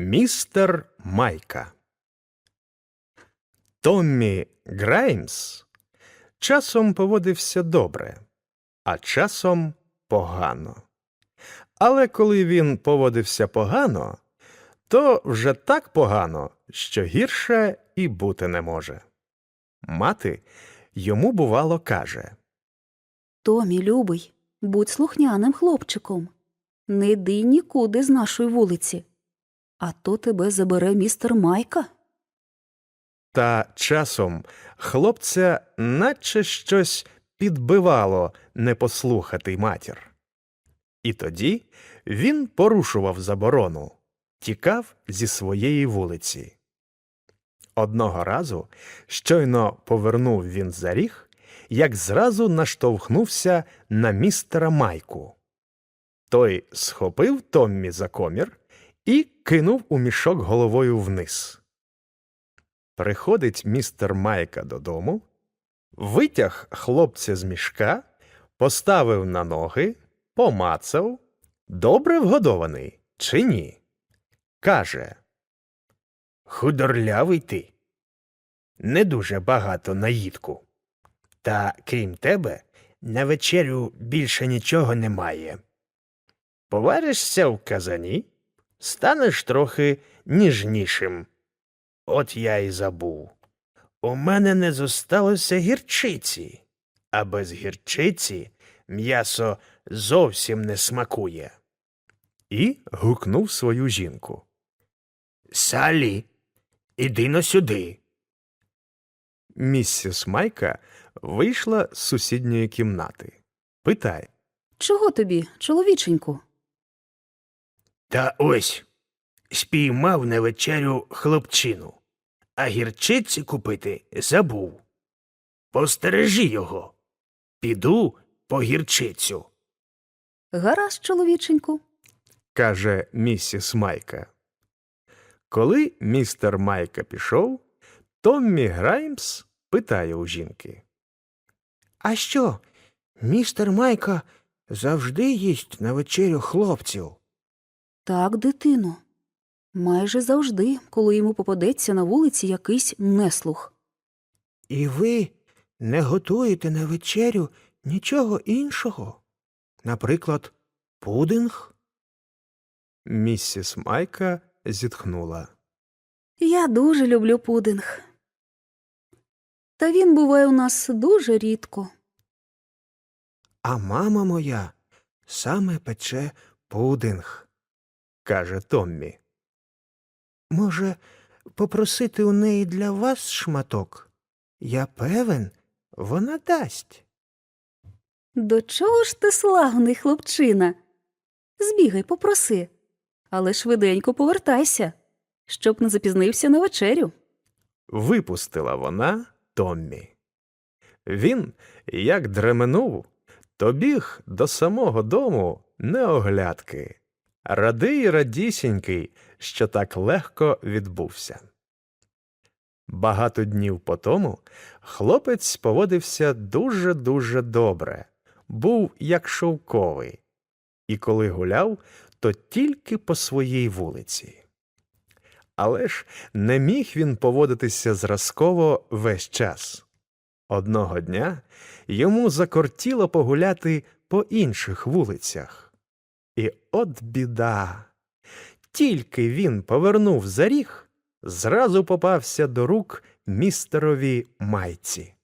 Містер Майка. Томмі Граймс часом поводився добре, а часом погано. Але коли він поводився погано, то вже так погано, що гірше і бути не може. Мати йому, бувало, каже Томі, любий, будь слухняним хлопчиком. Не йди нікуди з нашої вулиці. А то тебе забере містер Майка. Та часом хлопця наче щось підбивало не послухати матір. І тоді він порушував заборону, тікав зі своєї вулиці. Одного разу щойно повернув він за ріг, як зразу наштовхнувся на містера Майку. Той схопив Томмі за комір і кинув у мішок головою вниз. Приходить містер Майка додому, витяг хлопця з мішка, поставив на ноги, помацав, добре вгодований чи ні. Каже Худорлявий ти. Не дуже багато наїдку. Та крім тебе, на вечерю більше нічого немає. Поваришся в казані, станеш трохи ніжнішим. От я й забув. У мене не зосталося гірчиці, а без гірчиці м'ясо зовсім не смакує. І гукнув свою жінку. Салі, іди но сюди. Місіс Майка вийшла з сусідньої кімнати. Питає. Чого тобі, чоловіченьку? Та ось спіймав на вечерю хлопчину, а гірчиці купити забув. Постережи його. Піду по гірчицю, Гаразд, чоловіченьку. каже місіс Майка. Коли містер Майка пішов, Томмі Граймс питає у жінки. А що, містер Майка завжди їсть на вечерю хлопців? Так, дитино. Майже завжди, коли йому попадеться на вулиці якийсь неслух. І ви не готуєте на вечерю нічого іншого? Наприклад, пудинг? Місіс Майка зітхнула. Я дуже люблю пудинг. Та він буває у нас дуже рідко. А мама моя саме пече пудинг, каже Томмі. Може, попросити у неї для вас шматок? Я певен, вона дасть. До чого ж ти славний, хлопчина? Збігай, попроси, але швиденько повертайся, щоб не запізнився на вечерю. Випустила вона Томмі. Він, як дременув, то біг до самого дому неоглядки, радий радісінький, що так легко відбувся. Багато днів по тому хлопець поводився дуже-дуже добре, був як шовковий, і коли гуляв, то тільки по своїй вулиці. Але ж не міг він поводитися зразково весь час. Одного дня йому закортіло погуляти по інших вулицях. І от біда. Тільки він повернув за ріг, зразу попався до рук містерові майці.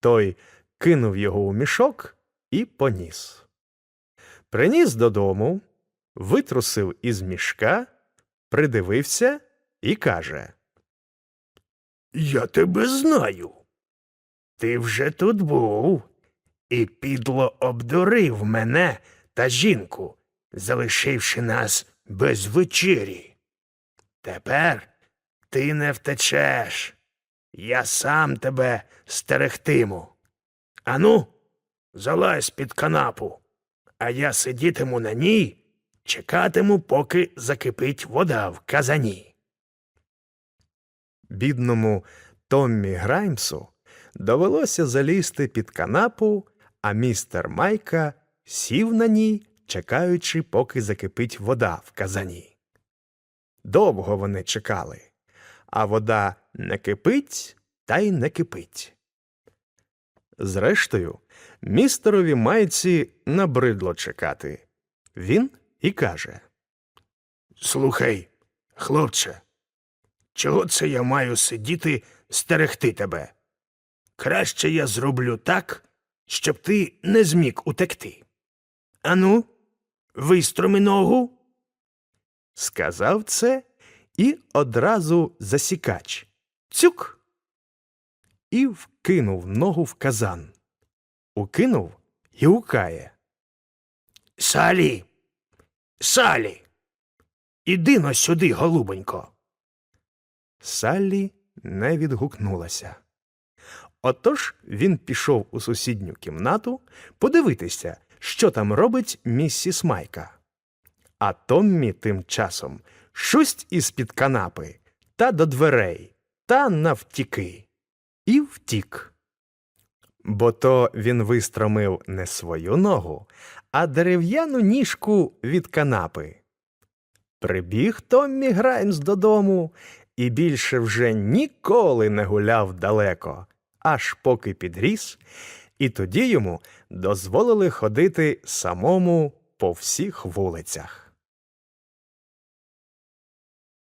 Той кинув його у мішок і поніс. Приніс додому, витрусив із мішка, придивився і каже Я тебе знаю. Ти вже тут був і підло обдурив мене та жінку, залишивши нас без вечері. Тепер ти не втечеш. Я сам тебе стерегтиму. Ану, залазь під канапу, а я сидітиму на ній, чекатиму, поки закипить вода в казані. Бідному Томмі Граймсу довелося залізти під канапу, а містер Майка сів на ній, чекаючи, поки закипить вода в казані. Довго вони чекали, а вода не кипить та й не кипить. Зрештою, містерові майці набридло чекати. Він і каже Слухай, хлопче, чого це я маю сидіти стерегти тебе? Краще я зроблю так, щоб ти не зміг утекти. Ану, вистроми ногу. Сказав це і одразу засікач. Цюк. І вкинув ногу в казан. Укинув і гукає. Салі. Салі. Іди но сюди, голубонько. Саллі не відгукнулася. Отож він пішов у сусідню кімнату подивитися, що там робить місіс Майка. А Томмі тим часом шусть із-під канапи та до дверей, та навтіки. І втік. Бо то він вистромив не свою ногу, а дерев'яну ніжку від канапи. Прибіг Томмі Граймс додому і більше вже ніколи не гуляв далеко, аж поки підріс, і тоді йому дозволили ходити самому по всіх вулицях.